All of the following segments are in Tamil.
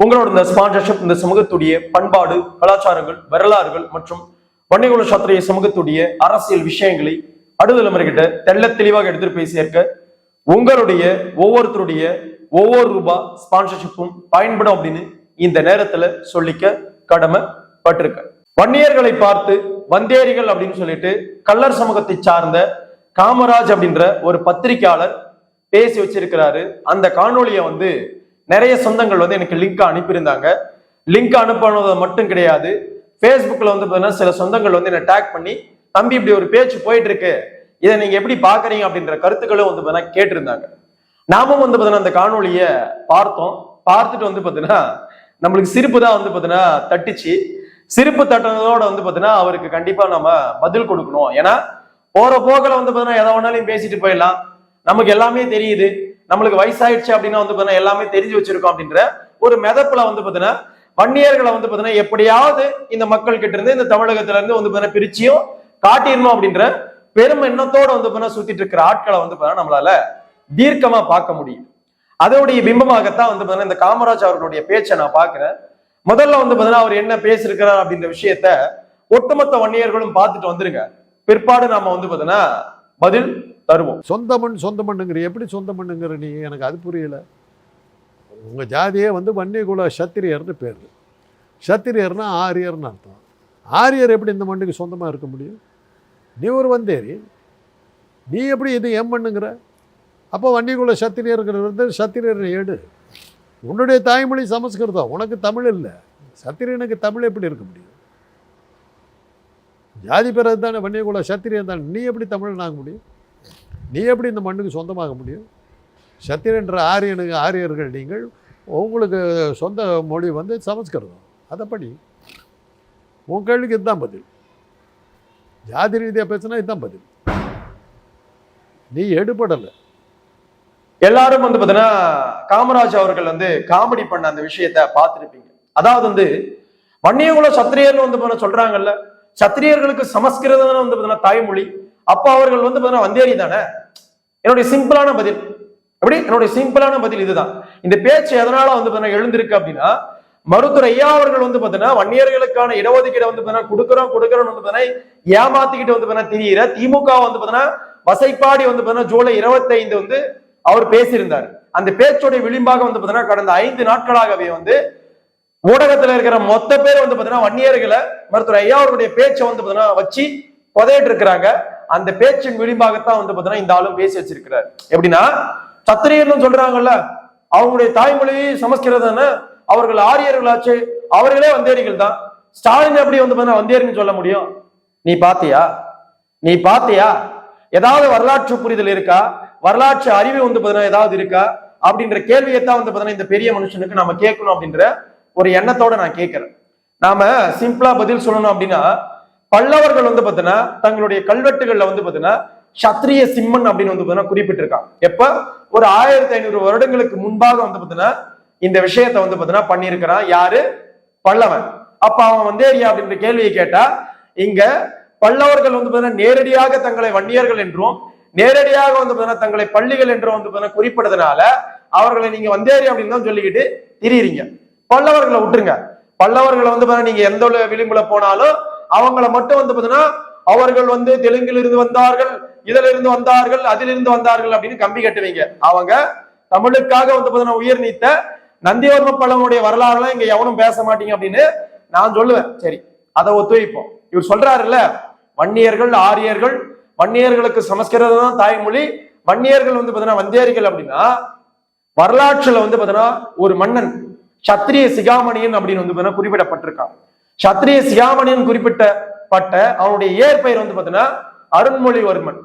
உங்களோட இந்த ஸ்பான்சர்ஷிப் இந்த சமூகத்துடைய பண்பாடு கலாச்சாரங்கள் வரலாறுகள் மற்றும் வன்னியகுல சாத்திரிய சமூகத்துடைய அரசியல் விஷயங்களை அடுதலைமுறைகிட்ட தெள்ள தெளிவாக எடுத்துட்டு போய் சேர்க்க உங்களுடைய ஒவ்வொருத்தருடைய ஒவ்வொரு ரூபாய் ஸ்பான்சர்ஷிப்பும் பயன்படும் அப்படின்னு இந்த நேரத்துல சொல்லிக்க கடமை பட்டிருக்க வன்னியர்களை பார்த்து வந்தேரிகள் அப்படின்னு சொல்லிட்டு கல்லர் சமூகத்தை சார்ந்த காமராஜ் அப்படின்ற ஒரு பத்திரிகையாளர் பேசி வச்சிருக்கிறாரு. அந்த காணொளியை வந்து நிறைய சொந்தங்கள் வந்து எனக்கு லிங்க் அனுப்பியிருந்தாங்க. லிங்க் அனுப்பினது மட்டும் கிடையாது. ஃபேஸ்புக்கில் வந்து பார்த்தீங்கன்னா சில சொந்தங்கள் வந்து என்னை டேக் பண்ணி தம்பி இப்படி ஒரு பேச்சு போயிட்டு இருக்கு இதை நீங்க எப்படி பாக்குறீங்க? அப்படின்ற கருத்துக்களும் வந்து பார்த்தீங்கன்னா கேட்டிருந்தாங்க. நாமும் வந்து பார்த்தீங்கன்னா அந்த காணொலியை பார்த்தோம். பார்த்துட்டு வந்து பார்த்தீங்கன்னா நம்மளுக்கு சிரிப்பு தான் வந்து பார்த்தீங்கன்னா தட்டிச்சு. சிரிப்பு தட்டினதோட வந்து பார்த்தீங்கன்னா அவருக்கு கண்டிப்பா நம்ம பதில் கொடுக்கணும். ஏன்னா போற போக்கில் வந்து பார்த்தீங்கன்னா எதை வேணாலும் பேசிட்டு போயிடலாம். நமக்கு எல்லாமே தெரியுது. நம்மளுக்கு வயசாயிடுச்சு அப்படின்னா வந்து பார்த்தீங்கன்னா எல்லாமே தெரிஞ்சு வச்சிருக்கோம் அப்படின்ற ஒரு மெதப்புல வந்து பார்த்தீங்கன்னா வன்னியர்களை வந்து பார்த்தீங்கன்னா எப்படியாவது இந்த மக்கள் கிட்ட இருந்து இந்த தமிழகத்துல இருந்து வந்து பார்த்தீங்கன்னா பிரிச்சியும் காட்டிடணும் அப்படின்ற பெரும் எண்ணத்தோட வந்து பார்த்தீங்கன்னா சுத்திட்டு இருக்கிற ஆட்களை வந்து பார்த்தீங்கன்னா நம்மளால தீர்க்கமா பார்க்க முடியும். அதோடைய பிம்பமாகத்தான் வந்து பார்த்தீங்கன்னா இந்த காமராஜ் அவர்களுடைய பேச்சை நான் பார்க்கிறேன். முதல்ல வந்து பார்த்தீங்கன்னா அவர் என்ன பேசியிருக்கிறார் அப்படின்ற விஷயத்த ஒட்டுமொத்த வன்னியர்களும் பார்த்துட்டு வந்துருங்க. பிற்பாடு நாம வந்து பார்த்தீங்கன்னா பதில் தருவோம். சொந்த மண் சொந்த மண்ணுங்கிற எப்படி சொந்த மண்ணுங்கிற நீ? எனக்கு அது புரியல. உங்கள் ஜாதியே வந்து வன்னியகுல சத்திரியர்னு பேர். சத்திரியர்னா ஆரியர்னு அர்த்தம். ஆரியர் எப்படி இந்த மண்ணுக்கு சொந்தமாக இருக்க முடியும்? நீ ஒரு வந்தேரி. நீ எப்படி இது என் மண்ணுங்கிற? அப்போ வன்னியகுல சத்திரியர்கிறது வந்து சத்திரியர் ஏடு. உன்னுடைய தாய்மொழி சமஸ்கிருதம். உனக்கு தமிழ் இல்லை. சத்திரியனுக்கு தமிழ் எப்படி இருக்க முடியும்? ஜாதி பிறகு தானே வன்னியகுல சத்திரியன் தானே. நீ எப்படி தமிழ் ஆக முடியும்? நீ எப்படி இந்த மண்ணுக்கு சொந்தமாக முடியும்? சத்திரன்ற ஆரியனுக்கு ஆரியர்கள் நீங்கள் உங்களுக்கு சொந்த மொழி வந்து சமஸ்கிருதம். அதை படி உன் கேள்விக்கு இதுதான் பதில். ஜாதி ரீதியாக பேசுனா இதுதான் பதில். நீ எடுபடலை. எல்லாரும் வந்து பாத்தீங்கன்னா காமராஜ் அவர்கள் வந்து காமெடி பண்ண அந்த விஷயத்த பார்த்திருப்பீங்க. அதாவது வந்து வன்னியகுல சத்திரியர்னு வந்து சொல்றாங்கல்ல சத்திரியர்களுக்கு சமஸ்கிருதம் வந்து பார்த்தீங்கன்னா தாய்மொழி அப்ப அவர்கள் வந்து பார்த்தீங்கன்னா வந்தேரி தானே என்னுடைய சிம்பிளான பதில் எப்படி என்னுடைய சிம்பிளான பதில் இதுதான் இந்த பேச்சு எதனால வந்து பார்த்தீங்கன்னா எழுந்திருக்கு அப்படின்னா மருத்துவர் ஐயா அவர்கள் வந்து பாத்தீங்கன்னா வன்னியர்களுக்கான இடஒதுக்கீடு வந்து பார்த்தீங்கன்னா கொடுக்குறோம் கொடுக்குறோம் வந்து ஏமாத்திக்கிட்டு வந்து பார்த்தீங்கன்னா திரியிற திமுக வந்து பாத்தீங்கன்னா வசைப்பாடி வந்து பார்த்தீங்கன்னா ஜூலை இருபத்தி ஐந்து வந்து அவர் பேசியிருந்தார் அந்த பேச்சோடைய விளிம்பாக வந்து பாத்தீங்கன்னா கடந்த ஐந்து நாட்களாகவே வந்து ஊடகத்துல இருக்கிற மொத்த பேர் வந்து பாத்தீங்கன்னா வன்னியர்களை மருத்துவர் ஐயா அவர்களுடைய பேச்சை வந்து பாத்தீங்கன்னா வச்சு புதையிட்டு இருக்கிறாங்க அந்த பேச்சின் விளிம்பாகத்தான் வந்து பாத்தீங்கன்னா இந்த ஆளும் பேசி வச்சிருக்கிறார். எப்படின்னா சத்திரியர்னு சொல்றாங்கல்ல அவங்களுடைய தாய்மொழி சமஸ்கிருதம் அவர்கள் ஆரியர்களாச்சு அவர்களே வந்தேரிகள் தான். ஸ்டாலின் எப்படி வந்து பாத்தீங்கன்னா வந்தேரின்னு சொல்ல முடியும்? நீ பாத்தியா? நீ பாத்தியா? ஏதாவது வரலாற்று புரிதல் இருக்கா? வரலாற்று அறிவு வந்து பாத்தீங்கன்னா ஏதாவது இருக்கா? அப்படின்ற கேள்வியை தான் வந்து பாத்தீங்கன்னா இந்த பெரிய மனுஷனுக்கு நம்ம கேட்கணும் அப்படின்ற ஒரு எண்ணத்தோட நான் கேட்கிறேன். நாம சிம்பிளா பதில் சொல்லணும் அப்படின்னா பல்லவர்கள் வந்து பாத்தீங்கன்னா தங்களுடைய கல்வெட்டுகள்ல வந்து பாத்தீங்கன்னா சத்திரிய சிம்மன் அப்படின்னு வந்து பாத்தீங்கன்னா குறிப்பிட்டிருக்காங்க. எப்ப? ஒரு ஆயிரத்தி ஐநூறு வருடங்களுக்கு முன்பாக வந்து பாத்தீங்கன்னா இந்த விஷயத்த வந்து பாத்தீங்கன்னா பண்ணியிருக்கிறான். யாரு? பல்லவன். அப்ப அவன் வந்தேரியா அப்படின்ற கேள்வியை கேட்டா இங்க பல்லவர்கள் வந்து பாத்தீங்கன்னா நேரடியாக தங்களை வன்னியர்கள் என்றும் நேரடியாக வந்து பாத்தீங்கன்னா தங்களை பள்ளிகள் என்றும் வந்து பாத்தீங்கன்னா குறிப்பிட்டதுனால அவர்களை நீங்க வந்தேரி அப்படின்னு தான் சொல்லிக்கிட்டு திரியிறீங்க. பல்லவர்களை விட்டுருங்க. பல்லவர்களை வந்து பாத்தீங்கன்னா நீங்க எந்த ஒரு விளிம்புல போனாலும் அவங்கள மட்டும் வந்து பாத்தீங்கன்னா அவர்கள் வந்து தெலுங்கில் இருந்து வந்தார்கள் இதுல இருந்து வந்தார்கள் அதிலிருந்து வந்தார்கள் அப்படின்னு கம்பி கட்டுவீங்க. அவங்க தமிழுக்காக வந்து பாத்தீங்கன்னா உயிர் நீத்த நந்தியவர்ம பழமுடைய வரலாறுலாம் இங்க எவனும் பேச மாட்டீங்க அப்படின்னு நான் சொல்லுவேன். சரி அதை ஒத்துழைப்போம். இவர் சொல்றாருல்ல வன்னியர்கள் ஆரியர்கள் வன்னியர்களுக்கு சமஸ்கிருதம் தான் தாய்மொழி. வன்னியர்கள் வந்து பாத்தீங்கன்னா வந்தியர்கள் அப்படின்னா வரலாற்றுல வந்து பாத்தீங்கன்னா ஒரு மன்னன் சத்திரிய சிகாமணியன் அப்படின்னு வந்து பாத்தீங்கன்னா குறிப்பிடப்பட்டிருக்கான். சத்திரிய சிகாமணியன் குறிப்பிட்டப்பட்ட அவனுடைய இயற்பெயர் வந்து பாத்தீங்கன்னா அருண்மொழிவர்மன்.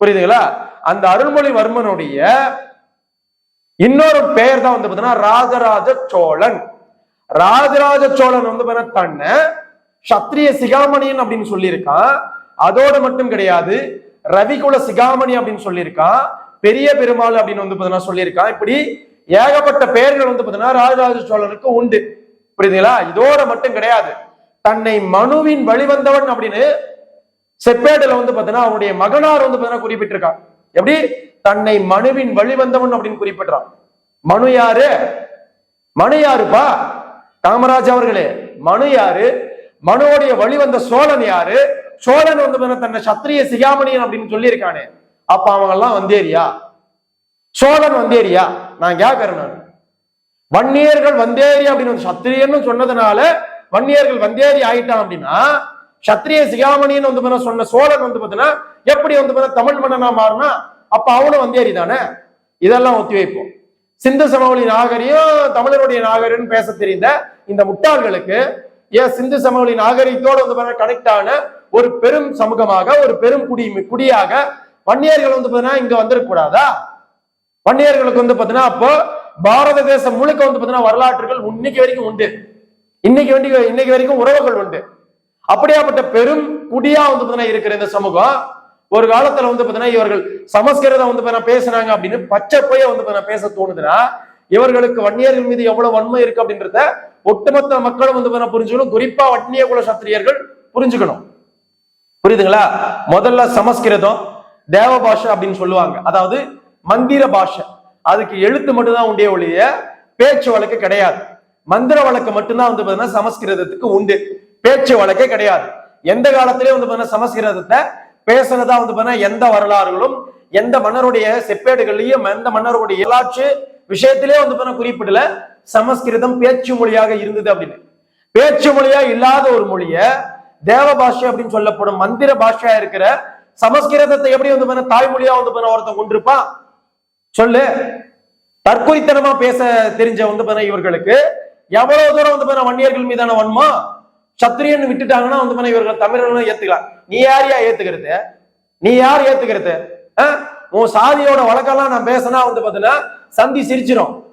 புரியுதுங்களா? அந்த அருள்மொழிவர்மனுடைய இன்னொரு பெயர் தான் வந்து பாத்தீங்கன்னா ராஜராஜ சோழன். ராஜராஜ சோழன் வந்து பாத்தீங்கன்னா தன்னை சத்திரிய சிகாமணியன் அப்படின்னு சொல்லியிருக்கான். அதோடு மட்டும் கிடையாது ரவிகுல சிகாமணி அப்படின்னு சொல்லியிருக்கான். பெரிய பெருமாள் அப்படின்னு வந்து பாத்தீங்கன்னா சொல்லியிருக்கான். இப்படி ஏகப்பட்ட பெயர்கள் வந்து பாத்தீங்கன்னா ராஜராஜ சோழனுக்கு உண்டு. புரியுதுங்களா? இதோட மட்டும் கிடையாது. தன்னை மனுவின் வழிவந்தவன் அப்படின்னு செப்பேட்டில் வந்து பார்த்தீங்கன்னா அவனுடைய மகனார் வந்து பார்த்தீங்கன்னா குறிப்பிட்டிருக்கான் எப்படி? தன்னை மனுவின் வழிவந்தவன் அப்படின்னு குறிப்பிடுறான். மனு யாரு? மனு யாருப்பா? காமராஜ் அவர்களே மனு யாரு? மனுவோடைய வழிவந்த சோழன் யாரு? சோழன் வந்து தன்னை சத்திரிய சிகாமணியன் அப்படின்னு சொல்லியிருக்கானே. அப்ப அவங்க எல்லாம் வந்தேரியா? சோழன் வந்தேரியா? நான் கேட்கறேன் நான். வன்னியர்கள் வந்தேரி அப்படின்னு சத்திரியன்னு சொன்னதுனால வன்னியர்கள் வந்தேரி ஆயிட்டான் அப்படின்னா சத்திரிய சிகாமணின்னு வந்து பாத்தீங்கன்னா சொன்ன சோழன் வந்து பாத்தீங்கன்னா எப்படி வந்து பாத்தீங்கன்னா தமிழ் மன்னனா மாறினா அப்ப அவனும் வந்தேரி தானே? இதெல்லாம் ஒத்தி வைப்போம். சிந்து சமவெளி நாகரியம் தமிழருடைய நாகரிகம் பேச தெரிந்த இந்த முட்டாள்களுக்கு ஏன் சிந்து சமவெளி நாகரிகத்தோடு வந்து பாத்தீங்கன்னா கனெக்ட் ஆன ஒரு பெரும் சமூகமாக ஒரு பெரும் குடி குடியாக வன்னியர்கள் வந்து பாத்தீங்கன்னா இங்க வந்துடக்கூடாதா வன்னியர்களுக்கு வந்து பாத்தீங்கன்னா அப்போ பாரத தேசம் முழுக்க வந்து பாத்தீங்கன்னா வரலாற்றுகள் இன்னைக்கு வரைக்கும் உண்டு. இன்னைக்கு வேண்டி இன்னைக்கு வரைக்கும் உறவுகள் உண்டு. அப்படியாப்பட்ட பெரும் குடியா வந்து பாத்தீங்கன்னா இருக்கிற இந்த சமூகம் ஒரு காலத்துல வந்து பார்த்தீங்கன்னா இவர்கள் சமஸ்கிருதம் வந்து பாத்தீங்கன்னா பேசுனாங்க அப்படின்னு பச்சை போய வந்து பாத்தீங்கன்னா பேச தோணுதுன்னா இவர்களுக்கு வன்னியர்கள் மீது எவ்வளவு வன்மை இருக்கு அப்படின்றத ஒட்டுமொத்த மக்களும் வந்து பார்த்தீங்கன்னா புரிஞ்சுக்கணும். குறிப்பா வன்னிய குல சத்திரியர்கள் புரிஞ்சுக்கணும். புரியுதுங்களா? முதல்ல சமஸ்கிருதம் தேவ பாஷை அப்படின்னு சொல்லுவாங்க. அதாவது மந்திர பாஷை. அதுக்கு எழுத்து மட்டும்தான் உண்டே ஒழிய பேச்சு வழக்கு கிடையாது. மந்திர வழக்கு மட்டும்தான் வந்து பாத்தீங்கன்னா சமஸ்கிருதத்துக்கு உண்டு. பேச்சு வழக்கே கிடையாது. எந்த காலத்திலயும் வந்து பாத்தீங்கன்னா சமஸ்கிருதத்தை பேசுனதா வந்து பாத்தீங்கன்னா எந்த வரலாறுகளும் எந்த மன்னருடைய செப்பேடுகள்லயும் எந்த மன்னருடைய வரலாற்று விஷயத்திலே வந்து பாத்தீங்கன்னா குறிப்பிடல. சமஸ்கிருதம் பேச்சு மொழியாக இருந்தது அப்படின்னு. பேச்சு மொழியா இல்லாத ஒரு மொழிய தேவ பாஷை அப்படின்னு சொல்லப்படும் மந்திர பாஷையா இருக்கிற சமஸ்கிருதத்தை எப்படி வந்து தாய்மொழியா வந்து ஒருத்தன் கொண்டிருப்பான் சொல்லு. தற்கொலைத்தனமா பேச தெரிஞ்ச வந்து இவர்களுக்கு எவ்வளவு தூரம் வந்து பாத்தீங்கன்னா வன்னியர்கள் மீதான வன்மம்? சத்திரியன் விட்டுட்டாங்கன்னா வந்து இவர்கள் தமிழர்களும் ஏத்துக்கலாம். நீ யாரையா ஏத்துக்கிறது? நீ யார் ஏத்துக்கிறது? ஆ? உன் சாதியோட வழக்கெல்லாம் நான் பேசினா வந்து பாத்தீங்கன்னா சந்தி சிரிச்சிடும்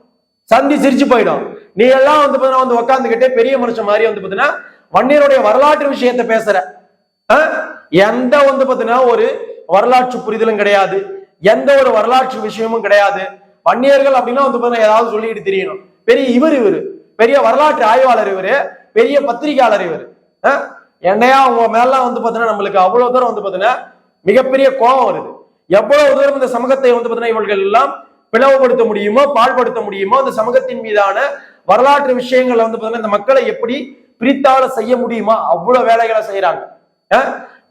சந்தி சிரிச்சு போயிடும். நீ எல்லாம் வந்து பாத்தீங்கன்னா வந்து உட்காந்துக்கிட்டே பெரிய மனுஷன் மாதிரி வந்து பாத்தீங்கன்னா வன்னியருடைய வரலாற்று விஷயத்த பேசுற. ஆ? எந்த வந்து பாத்தீங்கன்னா ஒரு வரலாற்று புரிதலும் கிடையாது. எந்த ஒரு வரலாற்று விஷயமும் கிடையாது. வன்னியர்கள் அப்படின்னா வந்து பாத்தீங்கன்னா ஏதாவது சொல்லிட்டு தெரியணும். பெரிய இவர் இவரு. பெரிய வரலாற்று ஆய்வாளர் இவரு பெரிய பத்திரிகையாளர் இவரு. என்னையா உங்க மேலாம் வந்து பாத்தீங்கன்னா நம்மளுக்கு அவ்வளவு தூரம் வந்து பாத்தீங்கன்னா மிகப்பெரிய கோபம் வருது. எவ்வளவு தூரம் இந்த சமூகத்தை வந்து பாத்தீங்கன்னா இவர்கள் எல்லாம் பிளவுபடுத்த முடியுமோ பாழ்படுத்த முடியுமோ அந்த சமூகத்தின் மீதான வரலாற்று விஷயங்களை வந்து பாத்தீங்கன்னா இந்த மக்களை எப்படி பிரித்தால செய்ய முடியுமா அவ்வளவு வேலைகளை செய்யறாங்க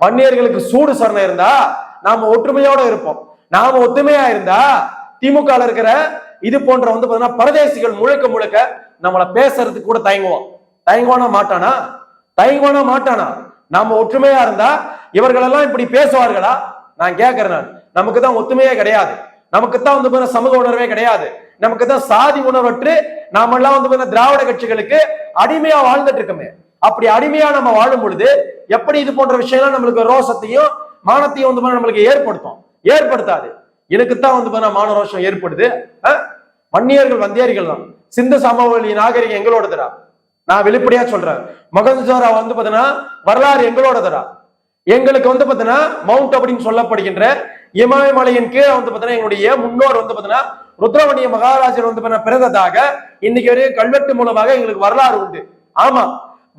வன்னியர்களுக்கு சூடு சொரணை இருந்தா நாம ஒற்றுமையோட இருப்போம். நாம ஒத்துமையா இருந்தா திமுக இருக்கிற இது போன்ற வந்து பாத்தீங்கன்னா பரதேசிகள் முழுக்க முழுக்க நம்மளை பேசுறதுக்கு கூட தயங்குவான் தயங்குவானா மாட்டானா? தயங்குவானா மாட்டானா? நாம ஒற்றுமையா இருந்தா இவர்கள் எல்லாம் இப்படி பேசுவார்களா? நான் கேட்கிறேன் நான். நமக்கு தான் ஒத்துமையே கிடையாது. நமக்கு தான் வந்து பாத்தீங்கன்னா சமூக உணர்வே கிடையாது. நமக்கு தான் சாதி உணர்வற்று நாம எல்லாம் வந்து பாத்தீங்கன்னா திராவிட கட்சிகளுக்கு அடிமையா வாழ்ந்துட்டு இருக்கோமே. அப்படி அடிமையா நம்ம வாழும் பொழுது எப்படி இது போன்ற விஷயம்லாம் நம்மளுக்கு ரோசத்தையும் மானத்தையும் வந்து நம்மளுக்கு ஏற்படுத்தும். ஏற்படுத்தாது. எனக்குத்தான் வந்து மான ரோஷம் ஏற்படுது. அஹ்? வன்னியர்கள் வந்தியர்கள் தான். சிந்து சமவெளி நாகரிகம் எங்களோடதுடா. நான் வெளிப்படையா சொல்றேன். மகன்ஜோரா வந்து பாத்தீங்கன்னா வரலாறு எங்களோடதுடா. எங்களுக்கு வந்து பாத்தீங்கன்னா மவுண்ட் அப்படின்னு சொல்லப்படுகின்ற இமயமலையின் கீழே வந்து பாத்தீங்கன்னா எங்களுடைய முன்னோர் வந்து பாத்தீங்கன்னா ருத்ரவணிய மகாராஜர் வந்து பிறந்ததாக இன்னைக்கு வரையும் கல்வெட்டு மூலமாக எங்களுக்கு வரலாறு உண்டு. ஆமா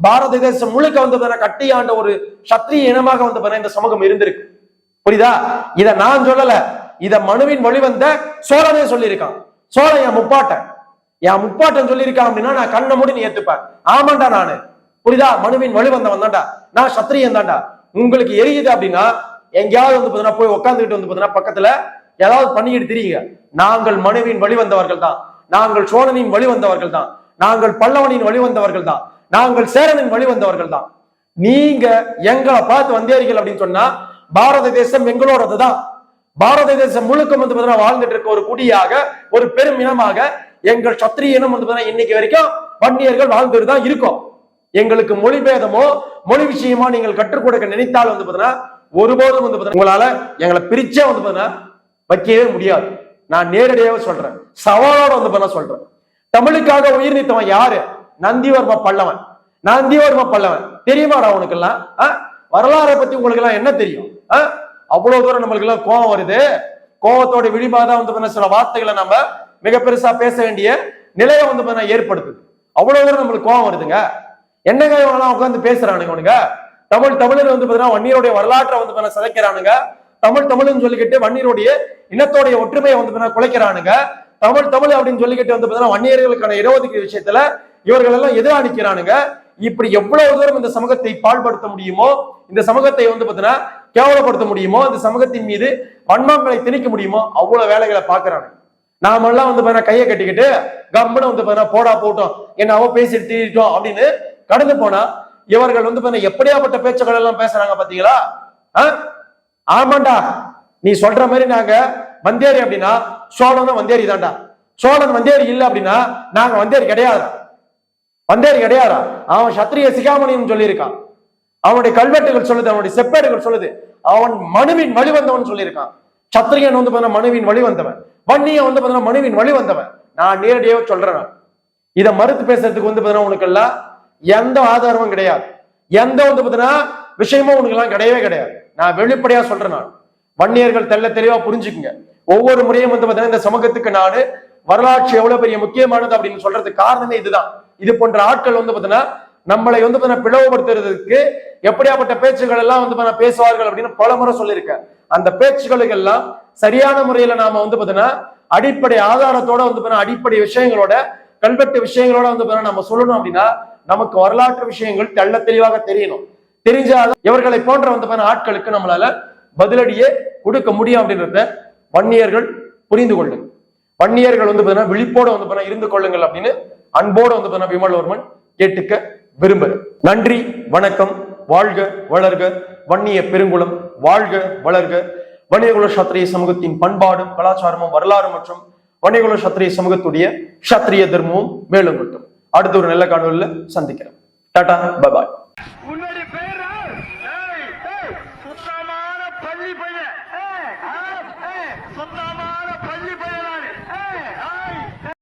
பாரத தேசம் முழுக்க வந்து பாத்தீங்கன்னா கட்டி ஆண்ட ஒரு சத்திரிய இனமாக வந்து இந்த சமூகம் இருந்திருக்கு. புரியுதா? இத நான் சொல்லல. இத மனுவின் வழிவந்த சோழனே சொல்லியிருக்கான். சோழ என் முப்பாட்டன். என் முப்பாட்டன் சொல்லியிருக்கான் அப்படின்னா நான் கண்ணை மூடி நீ ஏத்துப்பேன் ஆமாண்டா நானு. புரியுதா? மனுவின் வழிவந்தவன் தான்டா. நான் சத்திரியன் தான்டா. உங்களுக்கு எரியுது அப்படின்னா எங்கேயாவது வந்து பார்த்தீங்கன்னா போய் உட்காந்துக்கிட்டு வந்து பாத்தீங்கன்னா பக்கத்துல ஏதாவது பண்ணிக்கிட்டு தெரியுங்க. நாங்கள் மனுவின் வழிவந்தவர்கள் தான். நாங்கள் சோழனின் வழிவந்தவர்கள் தான். நாங்கள் பல்லவனின் வழிவந்தவர்கள் தான். நாங்கள் சேரனின் வழிவந்தவர்கள் தான். நீங்க எங்களை பார்த்து வந்தேரிகள் அப்படின்னு சொன்னா பாரத தேசம் எங்களோடது தான் பாரத தேசம் முழுக்க வந்து பாத்தீங்கன்னா வாழ்ந்துட்டு இருக்க ஒரு குடியாக ஒரு பெரும் இனமாக எங்கள் சத்திரிய இனம் வந்து பாத்தீங்கன்னா இன்னைக்கு வரைக்கும் வன்னியர்கள் வாழ்ந்துட்டு தான் இருக்கும். எங்களுக்கு மொழி பேதமோ மொழி விஷயமா நீங்கள் கற்றுக் கொடுக்க நினைத்தால் வந்து பாத்தீங்கன்னா ஒருபோதும் வந்து பாத்தீங்கன்னா உங்களால எங்களை பிரிச்சே வந்து பாத்தீங்கன்னா வைக்கவே முடியாது. நான் நேரடியாக சொல்றேன். சவாலோட வந்து பண்ண சொல்றேன். தமிழுக்காக உயிர் நீத்தவன் யாரு? நந்திவர்ம பல்லவன். நந்திவர்ம பல்லவன். தெரியுமாடா உனக்கு எல்லாம் வரலாறை பத்தி உங்களுக்கு எல்லாம் என்ன தெரியும்? ஆ? அவ்வளவு தூரம் நம்மளுக்கு எல்லாம் கோவம் வருது. கோவத்தோட விழிமாதான் வந்து சில வார்த்தைகளை நம்ம மிக பெருசா பேச வேண்டிய நிலையை வந்து ஏற்படுத்துது. அவ்வளவு தூரம் நம்மளுக்கு கோவம் வருதுங்க. என்னங்க இவங்கெல்லாம் உட்காந்து பேசுறானுங்க உனக்கு தமிழ் தமிழர் வந்து பாத்தீங்கன்னா வன்னியருடைய வரலாற்றை வந்து சிதைக்கிறானுங்க. தமிழ் தமிழ்னு சொல்லிக்கிட்டு வன்னியருடைய இனத்தோடைய ஒற்றுமையை வந்து குலைக்கிறானுங்க. தமிழ் தமிழ் அப்படின்னு சொல்லிக்கிட்டு வந்து பாத்தீங்கன்னா வன்னியர்களுக்கான இடஒதுக்கீடு விஷயத்துல இவர்கள் எல்லாம் எதிராக நிற்கிறானுங்க இப்படி எவ்வளவு தூரம் இந்த சமூகத்தை பாழ்படுத்த முடியுமோ இந்த சமூகத்தை வந்து பாத்தீங்கன்னா கேவலப்படுத்த முடியுமோ? அந்த சமூகத்தின் மீது வன்மங்களை திணிக்க முடியுமோ? அவ்வளவு வேலைகளை பாக்குறாங்க நாமெல்லாம் வந்து பாத்தீங்கன்னா கையை கட்டிக்கிட்டு கம்முன்னு வந்து பாத்தீங்கன்னா போடா போட்டோம். என்னவோ பேசிட்டு தீட்டோம் அப்படின்னு கடந்து போனா இவர்கள் வந்து பாத்தீங்கன்னா எப்படியாப்பட்ட பேச்சுக்கள் எல்லாம் பேசுறாங்க பாத்தீங்களா? ஆ? ஆமாண்டா. நீ சொல்ற மாதிரி நாங்க வந்தேரி அப்படின்னா சோழனும் வந்தேரி தான்டா. சோழன் வந்தேரி இல்ல அப்படின்னா நாங்க வந்தேரி கிடையாதா வந்தேரி கிடையாதா அவன் சத்திரிய சிகாமணின்னு சொல்லியிருக்கான். அவனுடைய கல்வெட்டுகள் சொல்லுது அவனுடைய செப்பேடுகள் சொல்லுது. அவன் மனுவின் வழி வந்தவன் சொல்லியிருக்கான். சத்திரியன் வந்து பார்த்தா மனுவின் வழி வந்தவன். வன்னியன் வந்து பார்த்தா மனுவின் வழி வந்தவன். நான் நேரடியாக சொல்றேன் நான். இதை மறுத்து பேசுறதுக்கு வந்து பார்த்தீங்கன்னா உனக்கு எல்லாம் எந்த ஆதாரமும் கிடையாது. எந்த வந்து பார்த்தீங்கன்னா விஷயமும் உனக்கு எல்லாம் கிடையவே கிடையாது. நான் வெளிப்படையா சொல்றேன் நான். வன்னியர்கள் தெள்ள தெளிவா புரிஞ்சுக்குங்க. ஒவ்வொரு முறையும் வந்து பார்த்தீங்கன்னா இந்த சமூகத்துக்கு நாடு வரலாற்று எவ்வளவு பெரிய முக்கியமானது அப்படின்னு சொல்றதுக்கு காரணமே இதுதான். இது போன்ற ஆட்கள் வந்து பார்த்தீங்கன்னா நம்மளை வந்து பார்த்தீங்கன்னா பிளவுபடுத்துறதுக்கு எப்படியாப்பட்ட பேச்சுகள் எல்லாம் வந்து பார்த்தீங்கன்னா பேசுவார்கள் அப்படின்னு பல முறை சொல்லியிருக்கேன். அந்த பேச்சுகளுக்கு எல்லாம் சரியான முறையில நாம வந்து பார்த்தீங்கன்னா அடிப்படை ஆதாரத்தோட வந்து பார்த்தீங்கன்னா அடிப்படை விஷயங்களோட கல்வெட்டு விஷயங்களோட வந்து பார்த்தீங்கன்னா நம்ம சொல்லணும் அப்படின்னா நமக்கு வரலாற்று விஷயங்கள் தெள்ள தெளிவாக தெரியணும். தெரிஞ்சாதான் இவர்களை போன்ற வந்து பார்த்தீங்கன்னா ஆட்களுக்கு நம்மளால பதிலடியே கொடுக்க முடியும் அப்படின்றத வன்னியர்கள் புரிந்து கொள்ளுங்க. வன்னியர்கள் வந்து பார்த்தீங்கன்னா விழிப்போட வந்து பார்த்தீங்கன்னா இருந்து கொள்ளுங்கள் அப்படின்னு அன்போட வந்து பார்த்தீங்கன்னா விமல்வர்மன் கேட்டுக்க விரும்புகிறேன் நன்றி வணக்கம் வாழ்க வளர்க வன்னிய பெருங்குளம் வாழ்க வளர்க. வன்னியகுல சத்திரிய சமூகத்தின் பண்பாடும் கலாச்சாரமும் வரலாறு மற்றும் வன்னியகுல சத்திரிய சமூகத்துடைய சத்திரிய தர்மமும் மேலும் மட்டும் அடுத்த ஒரு நல்ல காணொலியில் சந்திக்கிறேன் டாடா பபாய்